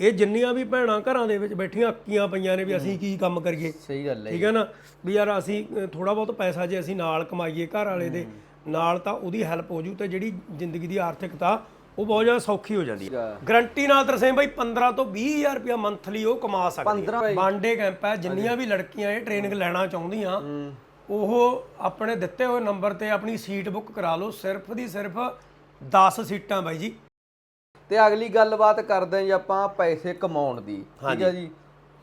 ਇਹ ਜਿੰਨੀਆਂ ਵੀ ਭੈਣਾਂ ਘਰਾਂ ਦੇ ਵਿੱਚ ਬੈਠੀਆਂ ਅੱਕੀਆਂ ਪਈਆਂ ਨੇ ਵੀ ਅਸੀਂ ਕੀ ਕੰਮ ਕਰੀਏ। ਸਹੀ ਗੱਲ ਹੈ ਠੀਕ ਹੈ ਨਾ? ਵੀ ਯਾਰ ਅਸੀਂ ਥੋੜਾ ਬਹੁਤ ਪੈਸਾ ਜੇ ਅਸੀਂ ਨਾਲ ਕਮਾਈਏ ਘਰ ਵਾਲੇ ਦੇ ਨਾਲ ਤਾਂ ਉਹਦੀ ਹੈਲਪ ਹੋ ਜੂ ਤੇ ਜਿਹੜੀ ਜ਼ਿੰਦਗੀ ਦੀ ਆਰਥਿਕਤਾ ਉਹ ਬਹੁਤ ਜ਼ਿਆਦਾ ਸੌਖੀ ਹੋ ਜਾਂਦੀ ਹੈ। ਗਰੰਟੀ ਨਾਲ ਤਰਸੇਮ ਬਾਈ 15 ਤੋਂ 20000 ਰੁਪਇਆ ਮੰਥਲੀ ਉਹ ਕਮਾ ਸਕਦੀ ਹੈ। ਬਾਂਡੇ ਕੈਂਪ ਹੈ ਜਿੰਨੀਆਂ ਵੀ ਲੜਕੀਆਂ ਇਹ ਟ੍ਰੇਨਿੰਗ ਲੈਣਾ ਚਾਹੁੰਦੀਆਂ ਉਹ ਆਪਣੇ ਦਿੱਤੇ ਹੋਏ ਨੰਬਰ ਤੇ ਆਪਣੀ ਸੀਟ ਬੁੱਕ ਕਰਾ ਲਓ ਸਿਰਫ ਦੀ ਸਿਰਫ 10 ਸੀਟਾਂ ਬਾਈ ਜੀ। ਤੇ ਅਗਲੀ ਗੱਲਬਾਤ ਕਰਦੇ ਹਾਂ ਜੀ ਆਪਾਂ ਪੈਸੇ ਕਮਾਉਣ ਦੀ ਠੀਕ ਹੈ ਜੀ।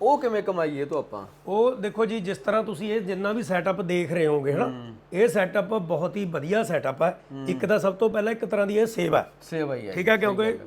ਉਹ ਕਿਵੇਂ ਕਮਾਈਏ ਤੋਂ ਆਪਾਂ? ਉਹ ਦੇਖੋ ਜੀ ਜਿਸ ਤਰ੍ਹਾਂ ਤੁਸੀਂ ਇਹ ਜਿੰਨਾ ਵੀ ਸੈਟਅਪ ਦੇਖ ਰਹੇ ਹੋਗੇ ਹਨਾ ਇਹ ਸੈਟਅਪ ਬਹੁਤ ਹੀ ਵਧੀਆ ਸੈਟਅਪ ਹੈ। ਇੱਕ ਤਾਂ ਸਭ ਤੋਂ ਪਹਿਲਾਂ ਇੱਕ ਤਰ੍ਹਾਂ ਦੀ ਇਹ ਸੇਵਾ ਹੈ। ਸੇਵਾ ਹੀ ਹੈ। ਠੀਕ ਹੈ। ਕਿਉਂਕਿ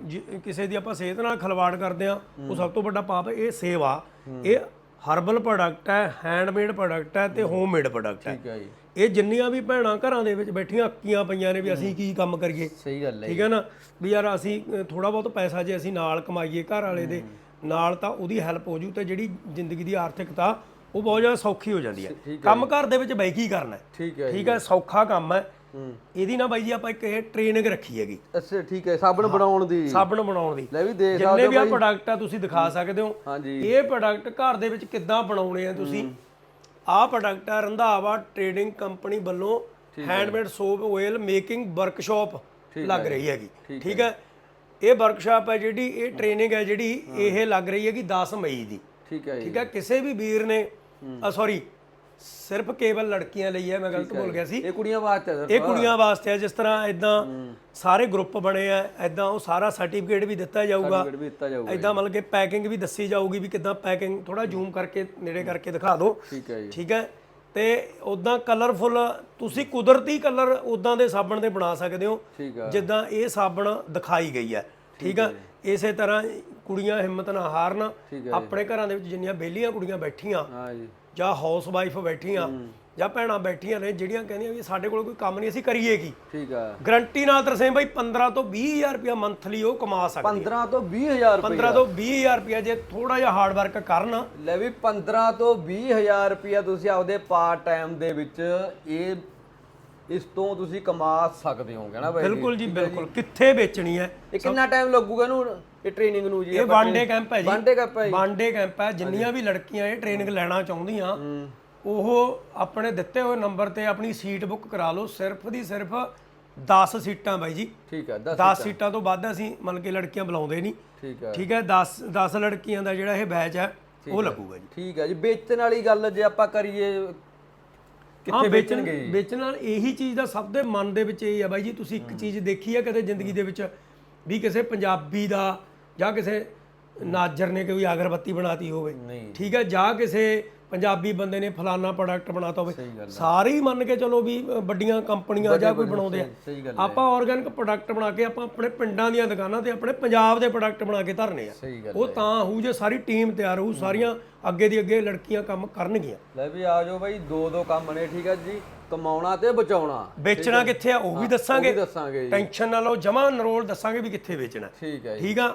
ਕਿਸੇ ਦੀ ਆਪਾਂ ਸਿਹਤ ਨਾਲ ਖਲਵਾੜ ਕਰਦੇ ਆ ਉਹ ਸਭ ਤੋਂ ਵੱਡਾ ਪਾਪ ਹੈ ਇਹ ਸੇਵਾ। ਇਹ ਹਰਬਲ ਪ੍ਰੋਡਕਟ ਹੈ ਹੈਂਡਮੇਡ ਪ੍ਰੋਡਕਟ ਹੈ ਤੇ ਹੋਮਮੇਡ ਪ੍ਰੋਡਕਟ ਹੈ। ਠੀਕ ਹੈ ਜੀ। ਇਹ ਜਿੰਨੀਆਂ ਵੀ ਭੈਣਾਂ ਘਰਾਂ ਦੇ ਵਿੱਚ ਬੈਠੀਆਂ ਅੱਕੀਆਂ ਪਈਆਂ ਨੇ ਵੀ ਅਸੀਂ ਕੀ ਕੰਮ ਕਰੀਏ। ਸਹੀ ਗੱਲ ਹੈ ਠੀਕ ਹੈ ਨਾ? ਵੀ ਯਾਰ ਅਸੀਂ ਥੋੜਾ ਬਹੁਤ ਪੈਸਾ ਜੇ ਅਸੀਂ ਨਾਲ ਕਮਾਈਏ ਘਰ ਵਾਲੇ ਦੇ ਨਾਲ ਤਾਂ ਉਹਦੀ ਹੈਲਪ ਹੋ ਜੂ ਤੇ ਜਿਹੜੀ ਜ਼ਿੰਦਗੀ ਦੀ ਆਰਥਿਕਤਾ ਉਹ ਬਹੁਤ ਜ਼ਿਆਦਾ ਸੌਖੀ ਹੋ ਜਾਂਦੀ ਹੈ। ਕੰਮ ਘਰ ਦੇ ਵਿੱਚ ਬਈ ਕੀ ਕਰਨਾ ਹੈ? ਠੀਕ ਹੈ ਠੀਕ ਹੈ? ਸੌਖਾ ਕੰਮ ਹੈ। ਇਹਦੀ ਨਾ ਬਾਈ ਜੀ ਆਪਾਂ ਇੱਕ ਇਹ ਟ੍ਰੇਨਿੰਗ ਰੱਖੀ ਹੈਗੀ। ਅੱਛਾ ਠੀਕ ਹੈ ਸਾਬਣ ਬਣਾਉਣ ਦੀ। ਸਾਬਣ ਬਣਾਉਣ ਦੀ। ਲੈ ਵੀ ਦੇਖ ਜਿੰਨੇ ਵੀ ਆ ਪ੍ਰੋਡਕਟ ਆ ਤੁਸੀਂ ਦਿਖਾ ਸਕਦੇ ਹੋ। ਇਹ ਪ੍ਰੋਡਕਟ ਘਰ ਦੇ ਵਿੱਚ ਕਿੱਦਾਂ ਬਣਾਉਣੇ ਆ ਤੁਸੀਂ? ਆਹ ਪ੍ਰੋਡਕਟ ਆ ਰੰਧਾਵਾ ਟ੍ਰੇਡਿੰਗ ਕੰਪਨੀ ਵੱਲੋਂ handmade soap oil making workshop ਲੱਗ ਰਹੀ ਹੈਗੀ। ਠੀਕ ਹੈ। ਇਹ ਵਰਕਸ਼ਾਪ ਹੈ ਜਿਹੜੀ ਇਹ ਟ੍ਰੇਨਿੰਗ ਹੈ ਜਿਹੜੀ ਇਹ ਲੱਗ ਰਹੀ ਹੈਗੀ 10 ਮਈ ਦੀ। ਠੀਕ ਹੈ ਠੀਕ ਹੈ? ਕਿਸੇ ਵੀ ਵੀਰ ਨੇ ਸੌਰੀ ਸਿਰਫ ਕੇਵਲ ਲੜਕੀਆਂ ਲਈ ਹੈ ਮੈਂ ਗਲਤ ਬੋਲ ਗਿਆ ਸੀ। ਇਹ ਕੁੜੀਆਂ ਵਾਸਤੇ ਹੈ ਇਹ ਕੁੜੀਆਂ ਵਾਸਤੇ ਹੈ ਜਿਸ ਤਰ੍ਹਾਂ ਇਦਾਂ ਸਾਰੇ ਗਰੁੱਪ ਬਣੇ ਆ ਇਦਾਂ ਉਹ ਸਾਰਾ ਸਰਟੀਫਿਕੇਟ ਵੀ ਦਿੱਤਾ ਜਾਊਗਾ। ਸਰਟੀਫਿਕੇਟ ਵੀ ਦਿੱਤਾ ਜਾਊਗਾ ਇਦਾਂ ਮਤਲਬ ਕਿ ਪੈਕਿੰਗ ਵੀ ਦੱਸੀ ਜਾਊਗੀ ਵੀ ਕਿਦਾਂ ਪੈਕਿੰਗ ਥੋੜਾ ਜ਼ੂਮ ਕਰਕੇ ਨੇੜੇ ਕਰਕੇ ਦਿਖਾ ਦਿਓ। ਠੀਕ ਹੈ ਜੀ। ਠੀਕ ਹੈ? ਤੇ ਉਦਾਂ ਕਲਰਫੁਲ ਤੁਸੀਂ ਕੁਦਰਤੀ ਕਲਰ ਉਦਾਂ ਦੇ ਸਾਬਣ ਦੇ ਬਣਾ ਸਕਦੇ ਹੋ ਜਿੱਦਾਂ ਇਹ ਸਾਬਣ ਦਿਖਾਈ ਗਈ ਹੈ। ਠੀਕ ਹੈ ਇਸੇ ਤਰ੍ਹਾਂ ਕੁੜੀਆਂ ਹਿੰਮਤ ਨਾ ਹਾਰਨ। ਆਪਣੇ ਘਰਾਂ ਦੇ ਵਿੱਚ ਜਿੰਨੀਆਂ ਬੇਲੀਆਂ ਕੁੜੀਆਂ ਬੈਠੀਆਂ ਹਾਂ ਜੀ। ਜਾਂ ਹਾਊਸ ਵਾਈਫ ਬੈਠੀਆਂ ਜਾਂ ਭੈਣਾਂ ਬੈਠੀਆਂ ਨੇ ਜਿਹੜੀਆਂ ਕਹਿੰਦੀਆਂ ਵੀ ਸਾਡੇ ਕੋਲ ਕੋਈ ਕੰਮ ਨਹੀਂ ਅਸੀਂ ਕਰੀਏ ਕੀ? ਠੀਕ ਹੈ ਗਰੰਟੀ ਨਾਲ ਤਰਸੇਮ ਬਾਈ 15 ਤੋਂ 20000 ਰੁਪਇਆ ਮੰਥਲੀ ਉਹ ਕਮਾ ਸਕਦੇ 15 ਤੋਂ 20000 ਰੁਪਏ 15 ਤੋਂ 20000 ਰੁਪਇਆ ਜੇ ਥੋੜਾ ਜਿਹਾ ਹਾਰਡ ਵਰਕ ਕਰਨ। ਲੈ ਵੀ 15 ਤੋਂ 20000 ਰੁਪਇਆ ਤੁਸੀਂ ਆਪਦੇ ਪਾਰਟ ਟਾਈਮ ਦੇ ਵਿੱਚ ਇਹ ਇਸ ਤੋਂ ਤੁਸੀਂ ਕਮਾ ਸਕਦੇ ਹੋਗੇ ਨਾ ਬਾਈ ਬਿਲਕੁਲ ਜੀ ਬਿਲਕੁਲ। ਕਿੱਥੇ ਵੇਚਣੀ ਹੈ? ਇਹ ਕਿੰਨਾ ਟਾਈਮ ਲੱਗੂਗਾ ਇਹਨੂੰ? ਇਹ ਟ੍ਰੇਨਿੰਗ ਨੂੰ ਜੀ ਇਹ ਵਨ ਡੇ ਕੈਂਪ ਹੈ ਜੀ। ਵਨ ਡੇ ਕੱਪ ਹੈ ਜੀ। ਵਨ ਡੇ ਕੈਂਪ ਹੈ। ਜਿੰਨੀਆਂ ਵੀ ਲੜਕੀਆਂ ਇਹ ਟ੍ਰੇਨਿੰਗ ਲੈਣਾ ਚਾਹੁੰਦੀਆਂ ਉਹ ਆਪਣੇ ਦਿੱਤੇ ਹੋਏ ਨੰਬਰ ਤੇ ਆਪਣੀ ਸੀਟ ਬੁੱਕ ਕਰਾ ਲਓ। ਸਿਰਫ ਦੀ ਸਿਰਫ 10 ਸੀਟਾਂ ਬਾਈ ਜੀ। ਠੀਕ ਹੈ 10 10 ਸੀਟਾਂ। ਤੋਂ ਵੱਧ ਅਸੀਂ ਮਤਲਬ ਕਿ ਲੜਕੀਆਂ ਬੁਲਾਉਂਦੇ ਨਹੀਂ। ਠੀਕ ਹੈ। ਠੀਕ ਹੈ 10 10 ਲੜਕੀਆਂ ਦਾ ਜਿਹੜਾ ਇਹ ਬੈਚ ਹੈ ਉਹ ਲੱਗੂਗਾ ਜੀ। ਠੀਕ ਹੈ ਜੀ। ਵੇਚਣ ਵਾਲੀ ਗੱਲ ਜੇ ਆਪਾਂ ਕਰੀਏ ਕਿੱਥੇ ਵੇਚਣ ਵੇਚਣਗੇ ਵੇਚਣ ਨਾਲ ਇਹੀ ਚੀਜ਼ ਦਾ ਸਭ ਦੇ ਮਨ ਦੇ ਵਿੱਚ ਇਹ ਆ ਬਾਈ ਜੀ ਤੁਸੀਂ ਇੱਕ ਚੀਜ਼ ਦੇਖੀ ਹੈ ਕਦੇ ਜ਼ਿੰਦਗੀ ਦੇ ਵਿੱਚ ਵੀ ਕਿਸੇ ਪੰਜਾਬੀ ਦਾ ਜਾਂ ਕਿਸੇ ਨਾਜਰ ਨੇ ਕੋਈ ਅਗਰਬੱਤੀ ਬਣਾਤੀ ਹੋਵੇ। ਠੀਕ ਹੈ ਜਾਂ ਕਿਸੇ ਪੰਜਾਬੀ ਬੰਦੇ ਨੇ ਫਲਾਨਾ ਪ੍ਰੋਡਕਟ ਬਣਾਤਾ ਹੋਵੇ। ਸਾਰੇ ਹੀ। ਮੰਨ ਕੇ ਚਲੋ ਵੀ ਵੱਡੀਆਂ ਕੰਪਨੀਆਂ ਜਾਂ ਕੋਈ ਬਣਾਉਂਦੇ ਆ। ਆਪਾਂ ਆਰਗੈਨਿਕ ਪ੍ਰੋਡਕਟ ਬਣਾ ਕੇ ਆਪਾਂ ਆਪਣੇ ਪਿੰਡਾਂ ਦੀਆਂ ਦੁਕਾਨਾਂ ਤੇ ਆਪਣੇ ਪੰਜਾਬ ਦੇ ਪ੍ਰੋਡਕਟ ਬਣਾ ਕੇ ਧਰਨੇ ਆ। ਉਹ ਤਾਂ ਹੋਊ ਜੇ ਸਾਰੀ ਟੀਮ ਤਿਆਰ ਹੋਊ ਸਾਰੀਆਂ ਅੱਗੇ ਦੀ ਅੱਗੇ ਲੜਕੀਆਂ ਕੰਮ ਕਰਨਗੀਆਂ। ਲੈ ਵੀ ਆ ਜਾਓ ਬਾਈ ਦੋ ਦੋ ਕੰਮ ਨੇ ਠੀਕ ਹੈ ਜੀ। ਕਮਾਉਣਾ ਤੇ ਬਚਾਉਣਾ। ਵੇਚਣਾ ਕਿੱਥੇ ਆ ਉਹ ਵੀ ਦੱਸਾਂਗੇ। ਟੈਨਸ਼ਨ ਨਾ ਲਓ ਜਮਾ ਨਰੋਲ ਦੱਸਾਂਗੇ ਵੀ ਕਿੱਥੇ ਵੇਚਣਾ। ਠੀਕ ਹੈ ਜੀ। ਠੀਕ ਆ?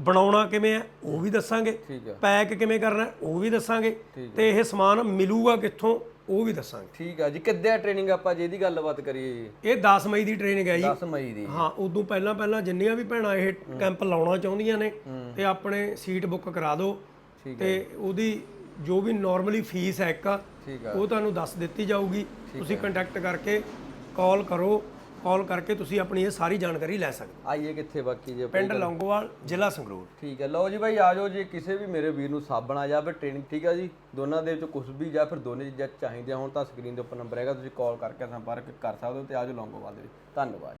ਬਣਾਉਣਾ ਕਿਵੇਂ ਆ ਉਹ ਵੀ ਦੱਸਾਂਗੇ। ਠੀਕ ਹੈ ਪੈਕ ਕਿਵੇਂ ਕਰਨਾ ਹੈ, ਉਹ ਵੀ ਦੱਸਾਂਗੇ। ਤੇ ਇਹ ਸਮਾਨ ਮਿਲੂਗਾ ਕਿੱਥੋਂ ਉਹ ਵੀ ਦੱਸਾਂਗੇ। ਠੀਕ ਹੈ ਜੀ ਕਿੱਦਾਂ ਟ੍ਰੇਨਿੰਗ ਆਪਾਂ ਜੇ ਇਹਦੀ ਗੱਲਬਾਤ ਕਰੀਏ ਜੀ? ਇਹ 10 ਮਈ ਦੀ ਟ੍ਰੇਨਿੰਗ ਹੈ ਜੀ। 10 ਮਈ ਦੀ। ਹਾਂ ਉਦੋਂ ਪਹਿਲਾਂ ਪਹਿਲਾਂ ਜਿੰਨੀਆਂ ਵੀ ਭੈਣਾਂ ਇਹ ਕੈਂਪ ਲਾਉਣਾ ਚਾਹੁੰਦੀਆਂ ਨੇ ਤੇ ਆਪਣੇ ਸੀਟ ਬੁੱਕ ਕਰਾ ਦਿਓ। ਤੇ ਉਹਦੀ ਜੋ ਵੀ ਨਾਰਮਲੀ ਫੀਸ ਹੈ ਇੱਕ ਠੀਕ ਆ। ਉਹ ਤੁਹਾਨੂੰ ਦੱਸ ਦਿੱਤੀ ਜਾਊਗੀ। ਤੁਸੀਂ ਕੰਟੈਕਟ ਕਰਕੇ ਕਾਲ ਕਰੋ। ਕਾਲ ਕਰਕੇ ਤੁਸੀਂ ਆਪਣੀ ਇਹ ਸਾਰੀ ਜਾਣਕਾਰੀ ਲੈ ਸਕਦੇ ਆਈਏ ਕਿੱਥੇ ਬਾਕੀ ਜੇ ਪਿੰਡ ਲੌਂਗੋਵਾਲ ਜ਼ਿਲ੍ਹਾ ਸੰਗਰੂਰ। ਠੀਕ ਹੈ ਲਓ ਜੀ ਬਾਈ ਆ ਜਾਓ ਜੇ ਕਿਸੇ ਵੀ ਮੇਰੇ ਵੀਰ ਨੂੰ ਸਾਬਣ ਆ ਜਾਂ ਫਿਰ ਟ੍ਰੇਨਿੰਗ ਠੀਕ ਹੈ ਜੀ? ਦੋਨਾਂ ਦੇ ਵਿੱਚ ਕੁਝ ਵੀ ਜਾਂ ਫਿਰ ਦੋਨੇ ਚੀਜ਼ਾਂ ਚਾਹੀਦੀਆਂ ਹੋਣ ਤਾਂ ਸਕਰੀਨ ਦੇ ਉੱਪਰ ਨੰਬਰ ਹੈਗਾ ਤੁਸੀਂ ਕਾਲ ਕਰਕੇ ਸੰਪਰਕ ਕਰ ਸਕਦੇ ਹੋ ਤੇ ਆ ਜਾਓ ਲੌਂਗੋਵਾਲ ਦੇ ਵਿੱਚ। ਧੰਨਵਾਦ।